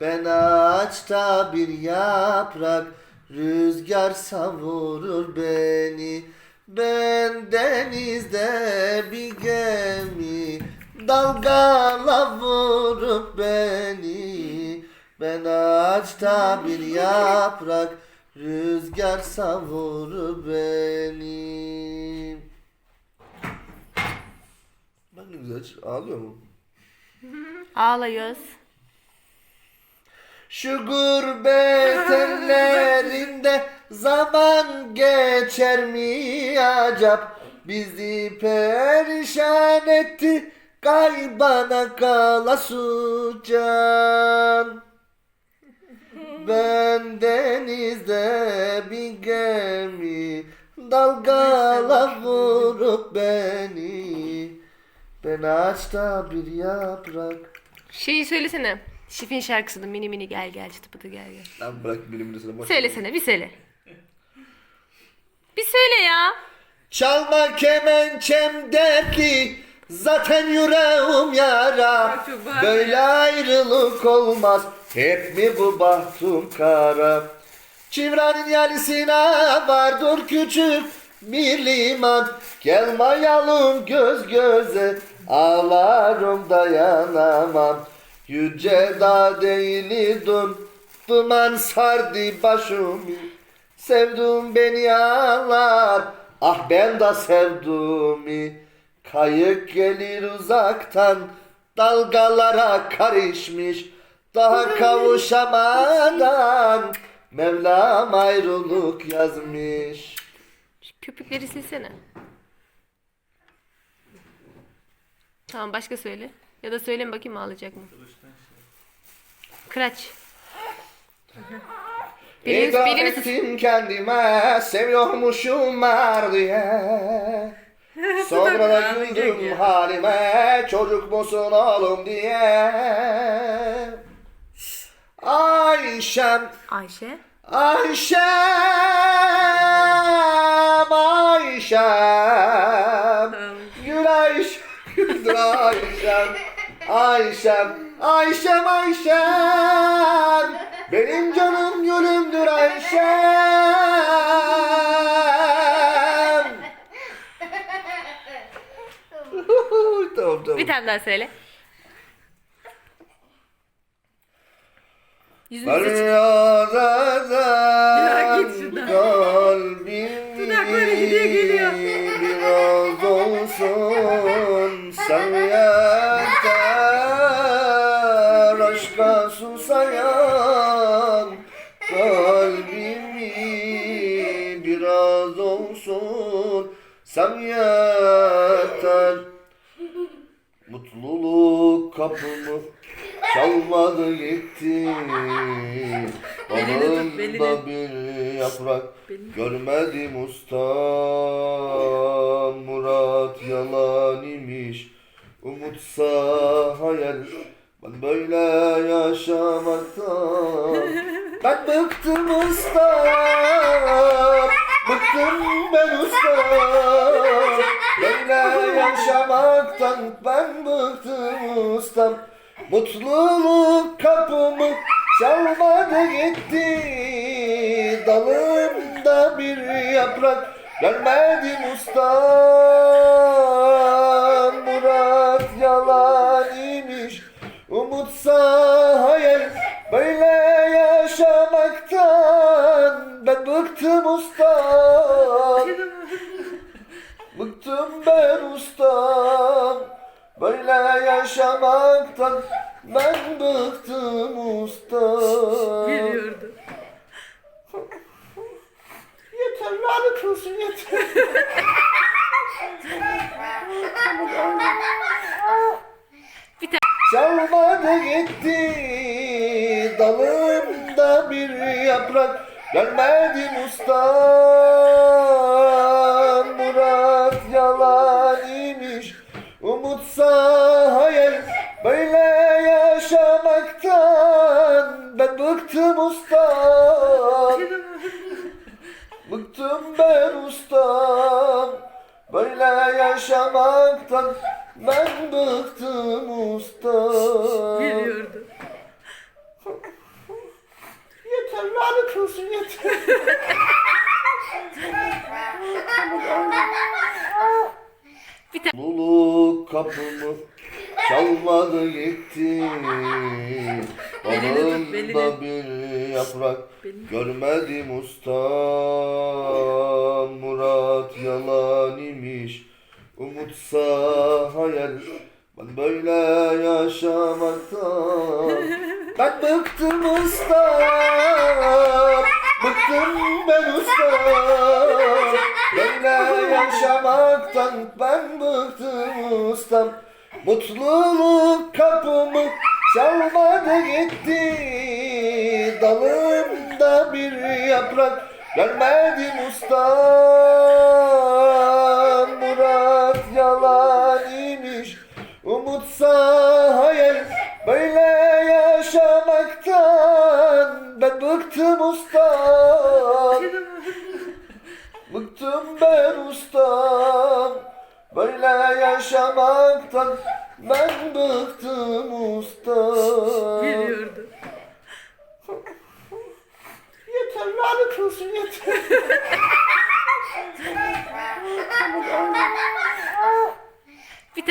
Ben ağaçta bir yaprak Rüzgar savurur beni Ben denizde bir gemi Dalgala vurup beni Ben ağaçta bir yaprak Rüzgar savurur beni Bak ne güzel ağlıyor mu? Ağlıyoruz. Şu gurbet ellerinde zaman geçer mi acap? Bizi perişan etti kaybana kalası can Ben denizde bir gemi Dalgala vurup beni. Ben ağaçta bir yaprak. Şeyi söylesene. Şifin şarkısını mini mini gel gel çıtı pıtı gel gel. Lan bırak bilimini boş ver. Söylesene bir söyle. Bir söyle ya. Çalma kemençem dertli Zaten yüreğim yara çok bağırma Böyle ayrılık olmaz Hep mi bu bahtım kara Çivranın yalisine vardır küçük bir liman Gelmayalım göz göze Ağlarım dayanamam Yüce dağ değildim Duman sardı başımı Sevdum beni ağlar Ah ben de sevdum Kayık gelir uzaktan Dalgalara karışmış Daha kavuşamadan Mevlam ayrılık yazmış köpükleri silsene. Tamam başka söyle. Ya da söyle bakayım ağlayacak mı? Kıraç. Birini, İdam birini sus. ettim kendime Seviyormuşum var diye Sonra da güldüm halime Çocuk musun oğlum diye Ayşem Ayşe. Ayşem Ayşem Ayşem Güldür Ayşem Ayşem Ayşem Ayşem Benim canım gülümdür Ayşem Tamam tamam Bir tane daha söyle. Şuradan. kalbim susayan kalbimi biraz olsun sen yeter. Mutluluk kapımı çalmadı gitti. Dalımda bir yaprak görmedim usta. Murat yalan imiş. Umutsa hayal Ben böyle yaşamaktan Ben bıktım usta. Bıktım ben usta. Böyle yaşamaktan ben bıktım ustam. Mutluluk kapımı çalmadı gitti. Dalımda bir yaprak görmedim ustam Umutsa hayal böyle yaşamaktan Ben bıktım ustam Bıktım ben ustam Böyle yaşamaktan Ben bıktım ustam Geliyordu. Yeter lanet olsun yeter Bir tane. Çalmadı gitti dalımda bir yaprak. Görmedim ustam Murat yalan imiş. Umutsa hayal böyle yaşamaktan. Ben bıktım ustam Bıktım ben ustam Böyle yaşamaktan Ben bıktım ustam Geliyordu. lanet olsun yeter. Mutluluk kapımı çalmadı gitti. Belini. Dalında bir yaprak görmedim usta. Murat yalan imiş. Umutsa hayal. Ben böyle yaşamaktan Ben bıktım usta Bıktım ben usta. Böyle yaşamaktan ben bıktım ustam Mutluluk kapımı çalmadı gitti. Dalımda bir yaprak görmedim usta olsa hayal Böyle yaşamaktan ben bıktım usta. Bıktım ben ustam Böyle yaşamaktan ben bıktım ustam Yeter lanet olsun yeter. Bir